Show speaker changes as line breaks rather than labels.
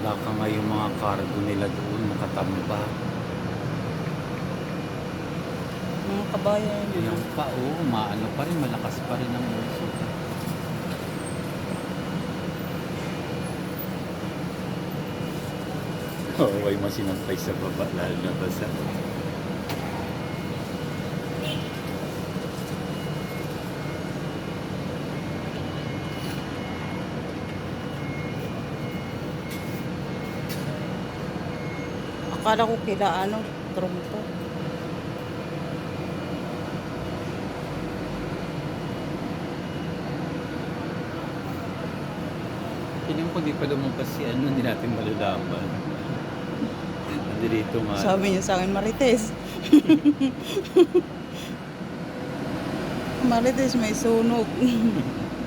Baka nga yung mga cargo nila doon nakatamba.
Mga kabayan.
Yung pa, oo, maano pa rin, malakas pa rin ang uso. Oo, oh, ay masinampay sa baba, lalo na basa.
Akala ko kila ano, trumpo.
Tingnan ko di pa lumabas si ano, hindi natin malalaman. Nandito nga.
Sabi niya sa akin, Marites. Marites, may sunog.